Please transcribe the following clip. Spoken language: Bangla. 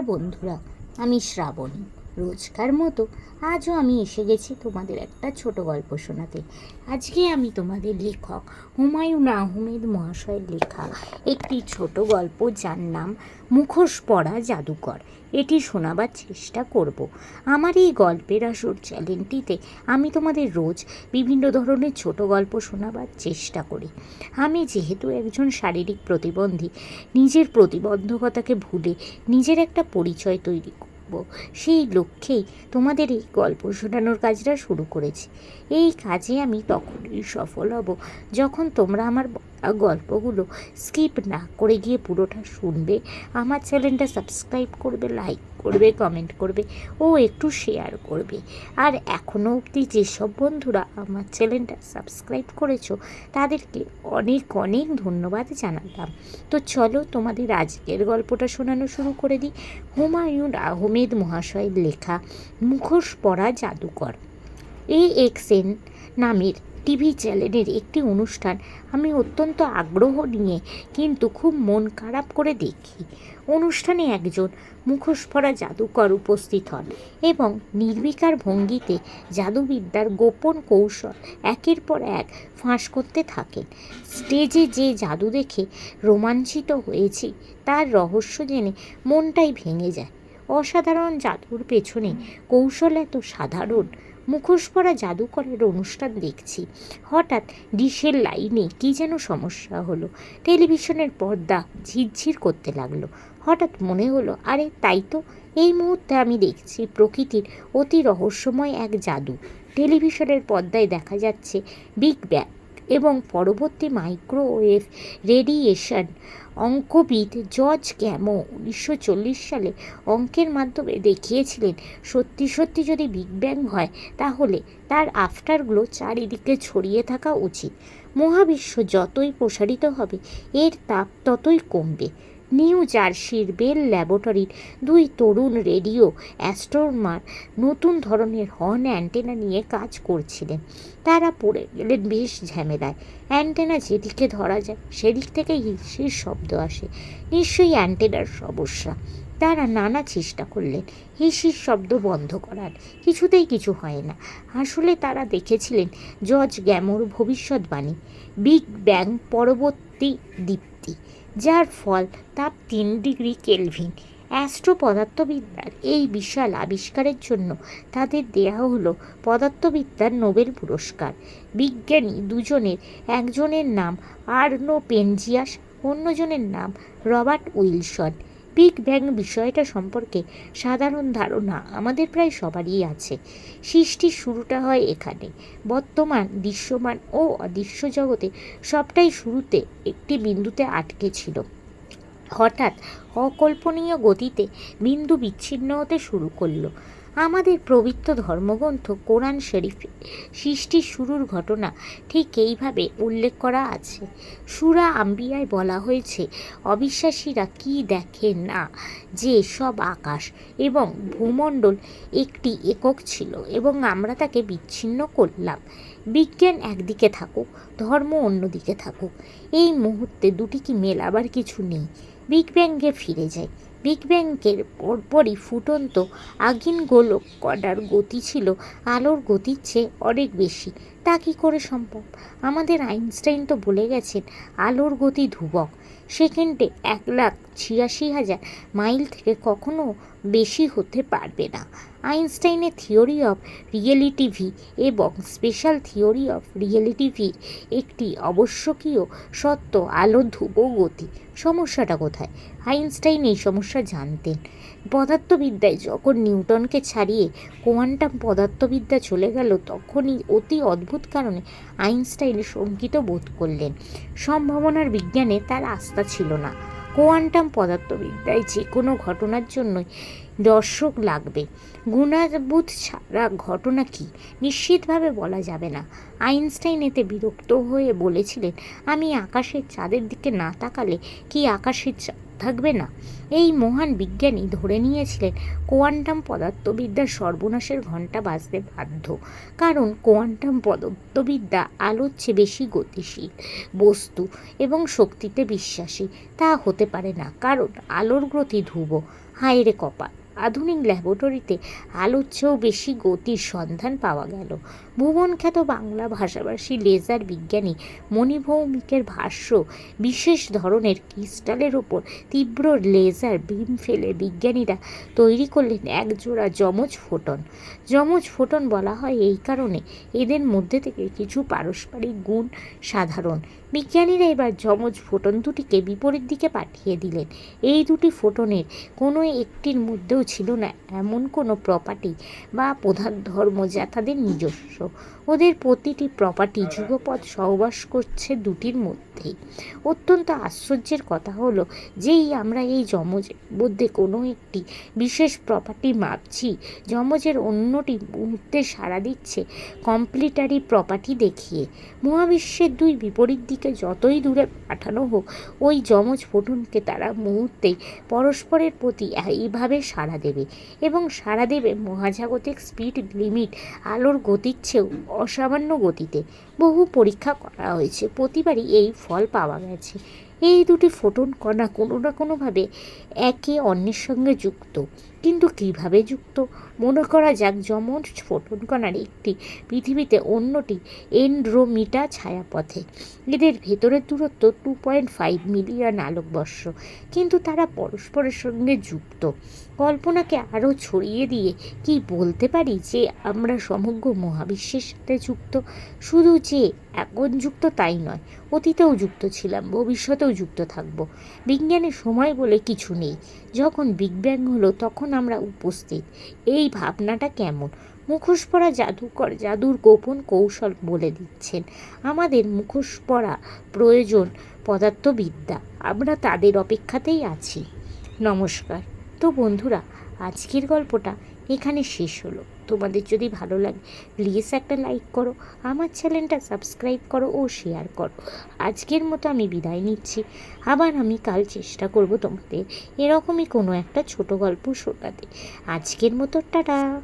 বন্ধুরা আমি শ্রাবণী। রোজকার মতো আজও আমি এসে গেছি তোমাদের একটা ছোট গল্প শোনাতে। আজকে আমি তোমাদের লেখক হুমায়ুন আহমেদ মহাশয়ের লেখা একটি ছোট গল্প যার নাম মুখোশ পড়া জাদুকর। এটি শোনাবার চেষ্টা করব। আমার এই গল্পের আসর চ্যানেলটিতে আমি তোমাদের রোজ বিভিন্ন ধরনের ছোট গল্প শোনাবার চেষ্টা করি। আমি যেহেতু একজন শারীরিক প্রতিবন্ধী, নিজের প্রতিবন্ধকতাকে ভুলে নিজের একটা পরিচয় তৈরি করব সেই লক্ষ্যেই তোমাদের এই গল্প শোনানোর কাজটা শুরু করেছি। এই কাজে আমি তখনই সফল হব যখন তোমরা আমার গল্পগুলো স্কিপ না করে গিয়ে পুরোটা শুনবে। আমার চ্যানেলটা সাবস্ক্রাইব করবে লাইক করবে কমেন্ট করবে ও একটু শেয়ার করবে। আর এখনও অবধি যেসব বন্ধুরা আমার চ্যানেলটা সাবস্ক্রাইব করেছ, তাদেরকে অনেক অনেক ধন্যবাদ জানালাম। তো চলো তোমাদের আজকের গল্পটা শোনানো শুরু করে দিই। হুমায়ুন আহমেদ মহাশয়ের লেখা মুখোশ পড়া জাদুকর। এ এক্সেন নামের টিভি চ্যানেলের একটি অনুষ্ঠান। আমি অত্যন্ত আগ্রহ নিয়ে কিন্তু খুব মন খারাপ করে দেখি। অনুষ্ঠানে একজন মুখোশ পরা জাদুকর উপস্থিত হন এবং নির্বিকার ভঙ্গিতে জাদুবিদ্যার গোপন কৌশল একের পর এক ফাঁস করতে থাকেন। স্টেজে যে জাদু দেখে রোমাঞ্চিত হয়েছি, তার রহস্য জেনে মনটাই ভেঙে যায়। অসাধারণ জাদুর পেছনে কৌশল এত সাধারণ মুখোশ পরা জাদুকরের অনুষ্ঠান দেখছি। হঠাৎ ডিশের লাইনে কী যেন সমস্যা হলো। টেলিভিশনের পর্দা ঝিরঝির করতে লাগল। হঠাৎ মনে হলো, আরে তাই তো, এই মুহূর্তে আমি দেখছি প্রকৃতির অতি রহস্যময় এক জাদু। টেলিভিশনের পর্দায় দেখা যাচ্ছে বিগ ব্যাং এবং পরবর্তী মাইক্রোওয়েভ রেডিয়েশন অঙ্কবিদ জর্জ ক্যামো উনিশশো চল্লিশ সালে অঙ্কের মাধ্যমে দেখিয়েছিলেন, সত্যি সত্যি যদি বিগ ব্যাং হয়, তাহলে তার আফটারগুলো চারিদিকে ছড়িয়ে থাকা উচিত। মহাবিশ্ব যতই প্রসারিত হবে, এর তাপ ততই কমবে। নিউ জার্সির বেল ল্যাবরেটরির দুই তরুণ রেডিও অ্যাস্ট্রোনমার নতুন ধরনের হর্ন অ্যান্টেনা নিয়ে কাজ করছিলেন। তারা পড়ে গেলেন বেশ ঝামেলায়। অ্যান্টেনা যেদিকে ধরা যায়, সেদিক থেকে হিসির শব্দ আসে। নিশ্চয়ই অ্যান্টেনার সমস্যা। তারা নানা চেষ্টা করলেন। হিসির শব্দ বন্ধ করার। কিছুতেই কিছু হয় না। আসলে তারা দেখেছিলেন জর্জ গ্যামোর ভবিষ্যৎবাণী। বিগ ব্যাং পরবর্তী দীপ্তি। যার ফল তাপ তিন ডিগ্রি কেলভিন। অ্যাস্ট্রো পদার্থবিদ্যার এই বিশাল আবিষ্কারের জন্য তাদের দেয়া হলো পদার্থবিদ্যার নোবেল পুরস্কার। বিজ্ঞানী দুজনের, একজনের নাম আর্নো পেনজিয়াস, অন্যজনের নাম রবার্ট উইলসন। বিগ ব্যাং বিষয়টা সম্পর্কে সাধারণ ধারণা আমাদের প্রায় সবারই আছে। সৃষ্টির শুরুটা হয় এখানে। বর্তমান, দৃশ্যমান ও অদৃশ্য জগতে সবটাই শুরুতে একটি বিন্দুতে আটকে ছিল। হঠাৎ অকল্পনীয় গতিতে বিন্দু বিচ্ছিন্ন হতে শুরু করল। আমাদের পবিত্র ধর্মগ্রন্থ কোরআন শরীফে সৃষ্টির শুরুর ঘটনা ঠিক এইভাবে উল্লেখ করা আছে। সুরা আম্বিয়ায় বলা হয়েছে, অবিশ্বাসীরা কি দেখে না যে সব আকাশ এবং ভূমণ্ডল একটি একক ছিল এবং আমরা তাকে বিচ্ছিন্ন করলাম। বিজ্ঞান একদিকে থাকুক, ধর্ম অন্যদিকে থাকুক। এই মুহূর্তে দুটি কি মেলাবার কিছু নেই। বিগ ব্যাংকে ফিরে যাই। বিগ ব্যাংকের পরপরই ফুটন্ত আগিন গোলক কডার গতি ছিল আলোর গতির চেয়ে অনেক বেশি। তা কী করে সম্ভব? আমাদের আইনস্টাইন তো বলে গেছেন, আলোর গতি ধ্রুবক। সেকেন্ডে এক লাখ ছিয়াশি হাজার মাইল থেকে কখনো বেশি হতে পারবে না। আইনস্টাইনের থিওরি অফ রিয়েলিটিভি এবং স্পেশাল থিওরি অফ রিয়েলিটিভির একটি আবশ্যকীয় সত্য আলো ধ্রুব গতি। সমস্যাটা কোথায়? আইনস্টাইন এই সমস্যা জানতেন। পদার্থবিদ্যায় যখন নিউটনকে ছাড়িয়ে কোয়ান্টাম পদার্থবিদ্যা চলে গেল, তখনই অতি অদ্ভুত কারণে আইনস্টাইন শঙ্কিত বোধ করলেন। সম্ভাবনার বিজ্ঞানে তার আস্থা ছিল না। কোয়ান্টাম পদার্থবিদ্যায় যে কোনো ঘটনার জন্যই দর্শক লাগবে। গুণাবুধ ছাড়া ঘটনা কি? নিশ্চিতভাবে বলা যাবে না। আইনস্টাইন এতে বিরক্ত হয়ে বলেছিলেন, আমি আকাশের চাঁদের দিকে না তাকালে কি আকাশের চাঁদ থাকবে না। এই মহান বিজ্ঞানী ধরে নিয়েছিলেন কোয়ান্টাম পদার্থবিদ্যার সর্বনাশের ঘণ্টা বাজতে বাধ্য। কারণ কোয়ান্টাম পদার্থবিদ্যা আলোর চেয়ে বেশি গতিশীল, বস্তু এবং শক্তিতে বিশ্বাসী। তা হতে পারে না, কারণ আলোর গতি ধ্রুব, হায় রে কপাল। আধুনিক ল্যাবরেটরিতে আলোর চেয়েও বেশি গতির সন্ধান পাওয়া গেল। ভুবনখ্যাত বাংলা ভাষাভাষী, লেজার বিজ্ঞানী, মণিভৌমিকের ভাষ্য, বিশেষ ধরনের ক্রিস্টালের ওপর তীব্র লেজার বিম ফেলে বিজ্ঞানীরা তৈরি করলেন একজোড়া যমজ ফোটন। যমজ ফোটন বলা হয় এই কারণে এদের মধ্যে থেকে কিছু পারস্পরিক গুণ সাধারণ। বিজ্ঞানীরা এবার যমজ ফোটন দুটিকে বিপরীত দিকে পাঠিয়ে দিলেন। এই দুটি ফোটনের কোনো একটির মধ্যেও ছিল না, এমন কোনো প্রপার্টি বা প্রধান ধর্ম যা তাদের নিজস্ব। ওদের প্রতিটি প্রপার্টি যুগপৎ সহবাস করছে দুটির মধ্যেই। অত্যন্ত আশ্চর্যের কথা হলো, যেই আমরা এই যমজের মধ্যে কোনো একটি বিশেষ প্রপার্টি মাপছি, যমজের অন্যটি মুহূর্তে সাড়া দিচ্ছে কমপ্লিটারি প্রপার্টি দেখিয়ে। মহাবিশ্বের দুই বিপরীত দিকে যতই দূরে পাঠানো হোক, ওই যমজ ফোটনকে তারা মুহূর্তেই পরস্পরের প্রতি এইভাবে সাড়া দেবে এবং সাড়া দেবে মহাজাগতিক স্পিড লিমিট আলোর গতির চেয়েও অসামান্য গতিতে বহু পরীক্ষা করা হয়েছে। প্রতিবারই এই ফল পাওয়া গেছে। এই দুটি ফোটন কণা কোনো না কোনোভাবে একে অন্যের সঙ্গে যুক্ত। কিন্তু কীভাবে যুক্ত? মনে করা যাক যেমন ফোটন কণার একটি পৃথিবীতে অন্যটি এন্ড্রোমিটা ছায়াপথে। এদের ভেতরের দূরত্ব টু পয়েন্ট ফাইভ মিলিয়ন আলোকবর্ষ। কিন্তু তারা পরস্পরের সঙ্গে যুক্ত। কল্পনাকে আরও ছড়িয়ে দিয়ে কি বলতে পারি যে আমরা সমগ্র মহাবিশ্বের সাথে যুক্ত? শুধু যে এখন যুক্ত তাই নয়, অতীতেও যুক্ত ছিলাম, ভবিষ্যতেও যুক্ত থাকব। বিজ্ঞানের সময় বলে কিছু নেই। যখন বিগ ব্যাং হলো তখন আমরা উপস্থিত। এই ভাবনাটা কেমন? মুখোশ পরা জাদুকর জাদুর গোপন কৌশল বলে দিচ্ছেন। আমাদের মুখোশ পরা প্রয়োজন পদার্থবিদ্যা। আমরা তাদের অপেক্ষাতেই আছি। নমস্কার। তো বন্ধুরা, আজকের গল্পটা এখানে শেষ হলো। তোমাদের যদি ভালো লাগে প্লিজ একটা লাইক করো, আমার চ্যানেলটা সাবস্ক্রাইব করো ও শেয়ার করো। আজকের মতো আমি বিদায় নিচ্ছি। আবার আমি কাল চেষ্টা করব তোমাদের এরকমই কোনো একটা ছোট গল্প শোনাতে। আজকের মতো, টাটা!